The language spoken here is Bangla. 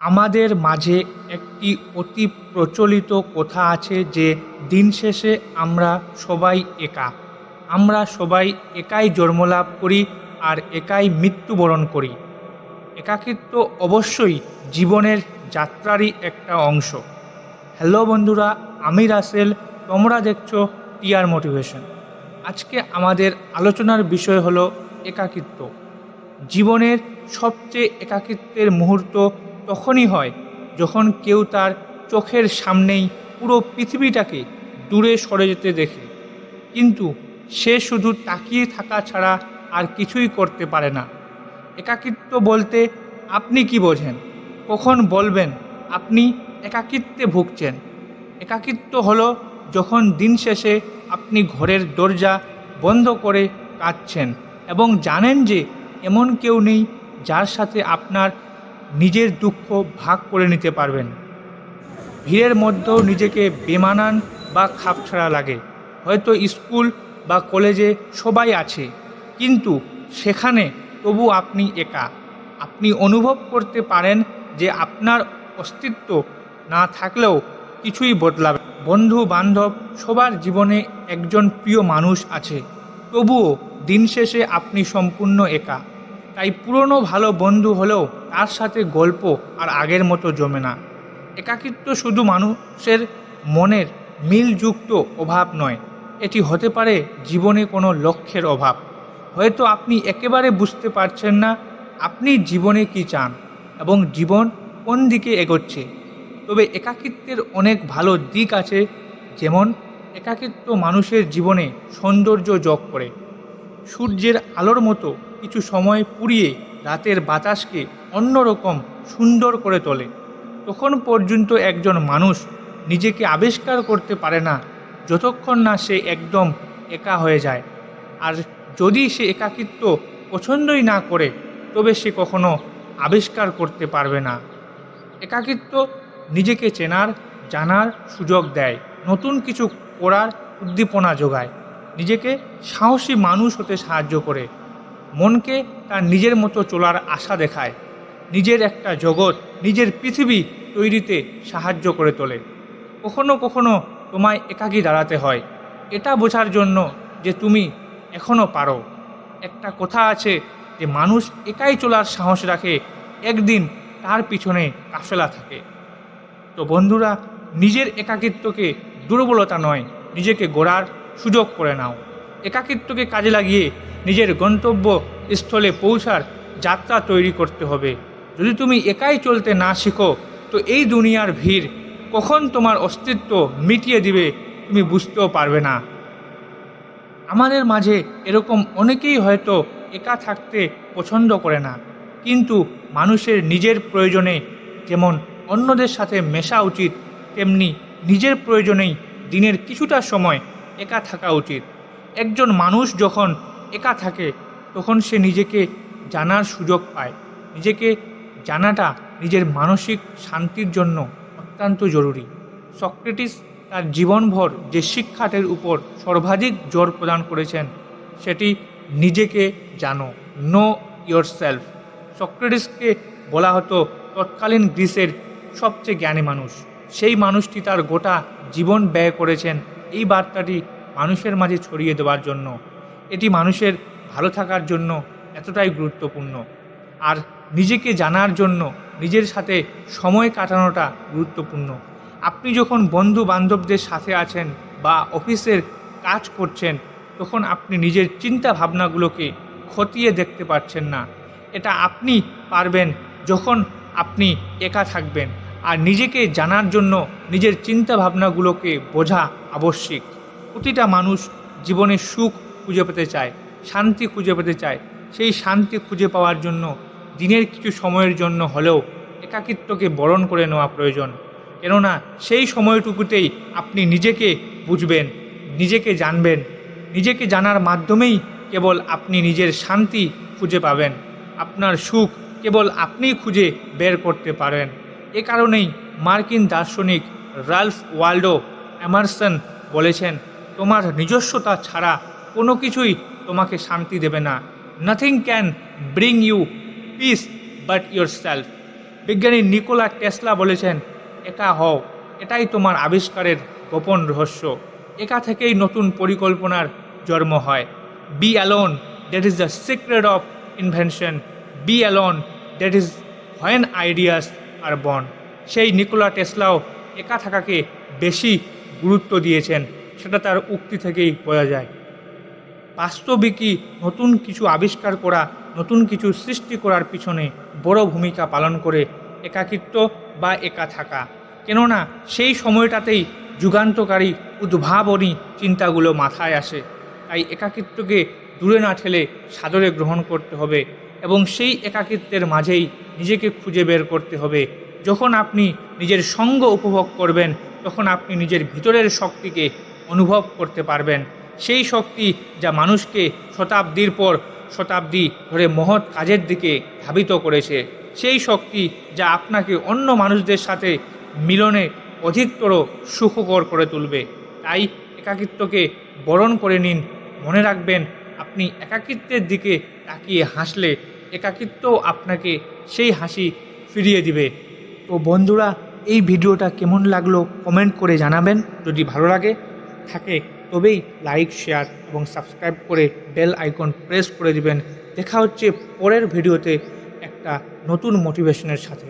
আমাদের মাঝে একটি অতি প্রচলিত কথা আছে যে, দিন শেষে আমরা সবাই একা। আমরা সবাই একাই জন্মলাভ করি আর একাই মৃত্যুবরণ করি। একাকিত্ব অবশ্যই জীবনের যাত্রারই একটা অংশ। হ্যালো বন্ধুরা, আমি রাসেল, তোমরা দেখছ টিআর মোটিভেশন। আজকে আমাদের আলোচনার বিষয় হলো একাকিত্ব। জীবনের সবচেয়ে একাকিত্বের মুহূর্ত তখনই হয় যখন কেউ তার চোখের সামনেই পুরো পৃথিবীটাকে দূরে সরে যেতে দেখে। কিন্তু সে শুধু তাকিয়ে থাকা ছাড়া আর কিছুই করতে পারে না। একাকিত্ব বলতে আপনি কি বোঝেন? কখন বলবেন আপনি একাকিত্বে ভুগছেন? একাকিত্ব হলো যখন দিন শেষে আপনি ঘরের দরজা বন্ধ করে কাঁদছেন এবং জানেন যে এমন কেউ নেই যার সাথে আপনার নিজের দুঃখ ভাগ করে নিতে পারবেন। ভিড়ের মধ্যেও নিজেকে বেমানান বা খাপছাড়া লাগে। হয়তো স্কুল বা কলেজে সবাই আছে, কিন্তু সেখানে তবু আপনি একা। আপনি অনুভব করতে পারেন যে আপনার অস্তিত্ব না থাকলেও কিছুই বদলাবে বন্ধু বান্ধব সবার জীবনে একজন প্রিয় মানুষ আছে, তবুও দিন শেষে আপনি সম্পূর্ণ একা। তাই পুরনো ভালো বন্ধু হলেও তার সাথে গল্প আর আগের মতো জমে না। একাকিত্ব শুধু মানুষের মনের মিলযুক্ত অভাব নয়, এটি হতে পারে জীবনে কোনো লক্ষ্যের অভাব। হয়তো আপনি একেবারে বুঝতে পারছেন না আপনি জীবনে কি চান এবং জীবন কোন দিকে এগোচ্ছে। তবে একাকিত্বের অনেক ভালো দিক আছে, যেমন একাকিত্ব মানুষের জীবনে সৌন্দর্য যোগ করে। সূর্যের আলোর মতো কিছু সময় পুড়িয়ে রাতের বাতাসকে অন্যরকম সুন্দর করে তোলে। তখন পর্যন্ত একজন মানুষ নিজেকে আবিষ্কার করতে পারে না, যতক্ষণ না সে একদম একা হয়ে যায়। আর যদি সে একাকিত্ব পছন্দই না করে, তবে সে কখনো আবিষ্কার করতে পারবে না। একাকিত্ব নিজেকে চেনার, জানার সুযোগ দেয়, নতুন কিছু করার উদ্দীপনা যোগায়, নিজেকে সাহসী মানুষ হতে সাহায্য করে। মনকে তার নিজের মতো চলার আশা দেখায়। নিজের একটা জগৎ, নিজের পৃথিবী তৈরিতে সাহায্য করে তোলে। কখনো কখনো তোমায় একাকী দাঁড়াতে হয়। এটা বোঝার জন্য যে তুমি এখনও পারো। একটা কথা আছে যে মানুষ একাই চলার সাহস রাখে, একদিন তার পিছনে কাফেলা থাকে। তো বন্ধুরা, নিজের একাকিত্বকে দুর্বলতা নয়, নিজেকে গড়ার সুযোগ করে নাও। একাকিত্বকে কাজে লাগিয়ে নিজের গন্তব্য স্থলে পৌঁছার যাত্রা তৈরি করতে হবে। যদি তুমি একাই চলতে না শিখো, তো এই দুনিয়ার ভিড় কখন তোমার অস্তিত্ব মিটিয়ে দিবে তুমি বুঝতেও পারবে না। আমাদের মাঝে এরকম অনেকেই হয়তো একা থাকতে পছন্দ করে না, কিন্তু মানুষের নিজের প্রয়োজনে যেমন অন্যদের সাথে মেশা উচিত, তেমনি নিজের প্রয়োজনেই দিনের কিছুটা সময় একা থাকা উচিত। একজন মানুষ যখন একা থাকে, তখন সে নিজেকে জানার সুযোগ পায়। নিজেকে জানাটা নিজের মানসিক শান্তির জন্য অত্যন্ত জরুরি। সক্রেটিস তার জীবনভর যে শিক্ষাটের উপর সর্বাধিক জোর প্রদান করেছেন, সেটি নিজেকে জানো নো ইয়োর সেলফ সক্রেটিসকে বলা হতো, তৎকালীন গ্রিসের সবচেয়ে জ্ঞানী মানুষ। সেই মানুষটি তার গোটা জীবন ব্যয় করেছেন এই বার্তাটি মানুষের মাঝে ছড়িয়ে দেওয়ার জন্য। এটি মানুষের ভালো থাকার জন্য এতটাই গুরুত্বপূর্ণ। আর নিজেকে জানার জন্য নিজের সাথে সময় কাটানোটা গুরুত্বপূর্ণ। আপনি যখন বন্ধু বান্ধবদের সাথে আছেন বা অফিসের কাজ করছেন, তখন আপনি নিজের চিন্তা ভাবনাগুলোকে খতিয়ে দেখতে পারছেন না। এটা আপনি পারবেন যখন আপনি একা থাকবেন। আর নিজেকে জানার জন্য নিজের চিন্তা ভাবনাগুলোকে বোঝা আবশ্যিক। প্রতিটা মানুষ জীবনে সুখ খুঁজে পেতে চায়, শান্তি খুঁজে পেতে চায়। সেই শান্তি খুঁজে পাওয়ার জন্য, দিনের কিছু সময়ের জন্য হলেও একাকিত্বকে বরণ করে নেওয়া প্রয়োজন। কেননা সেই সময়টুকুতেই আপনি নিজেকে বুঝবেন, নিজেকে জানবেন। নিজেকে জানার মাধ্যমেই কেবল আপনি নিজের শান্তি খুঁজে পাবেন। আপনার সুখ কেবল আপনিই খুঁজে বের করতে পারেন। এ কারণেই মার্কিন দার্শনিক রালফ ওয়াল্ডো অ্যামারসন বলেছেন, তোমার নিজস্বতা ছাড়া কোনো কিছুই তোমাকে শান্তি দেবে না। Nothing can bring you peace but yourself বিজ্ঞানী নিকোলা টেসলা বলেছেন একা হও, এটাই তোমার আবিষ্কারের গোপন রহস্য। একা থেকেই নতুন পরিকল্পনার জন্ম হয়। Be alone that is the secret of invention be alone that is when ideas are born সেই নিকোলা টেসলাও একা থাকাকে বেশি গুরুত্ব দিয়েছেন। সেটা তার উক্তি থেকেই বোঝা যায়। বাস্তবিকই নতুন কিছু আবিষ্কার করা, নতুন কিছু সৃষ্টি করার পিছনে বড় ভূমিকা পালন করে একাকিত্ব বা একা থাকা। কেননা সেই সময়টাতেই যুগান্তকারী উদ্ভাবনী চিন্তাগুলো মাথায় আসে। তাই একাকিত্বকে দূরে না ঠেলে সাদরে গ্রহণ করতে হবে এবং সেই একাকিত্বের মাঝেই নিজেকে খুঁজে বের করতে হবে। যখন আপনি নিজের সঙ্গ উপভোগ করবেন, তখন আপনি নিজের ভিতরের শক্তিকে অনুভব করতে পারবেন। সেই শক্তি যা মানুষকে শতাব্দীর পর শতাব্দী ধরে মহৎ কাজের দিকে ধাবিত করেছে। সেই শক্তি যা আপনাকে অন্য মানুষদের সাথে মিলনে অধিকতর সুখকর করে তুলবে। তাই একাকিত্বকে বরণ করে নিন। মনে রাখবেন, আপনি একাকিত্বের দিকে তাকিয়ে হাসলে একাকিত্ব আপনাকে সেই হাসি ফিরিয়ে দিবে। তো বন্ধুরা, এই ভিডিওটা কেমন লাগল কমেন্ট করে জানাবেন। যদি ভালো লাগে, থাকে তবেই লাইক শেয়ার এবং সাবস্ক্রাইব করে বেল আইকন প্রেস করে দিবেন। দেখা হচ্ছে পরের ভিডিওতে একটা নতুন মোটিভেশনের সাথে।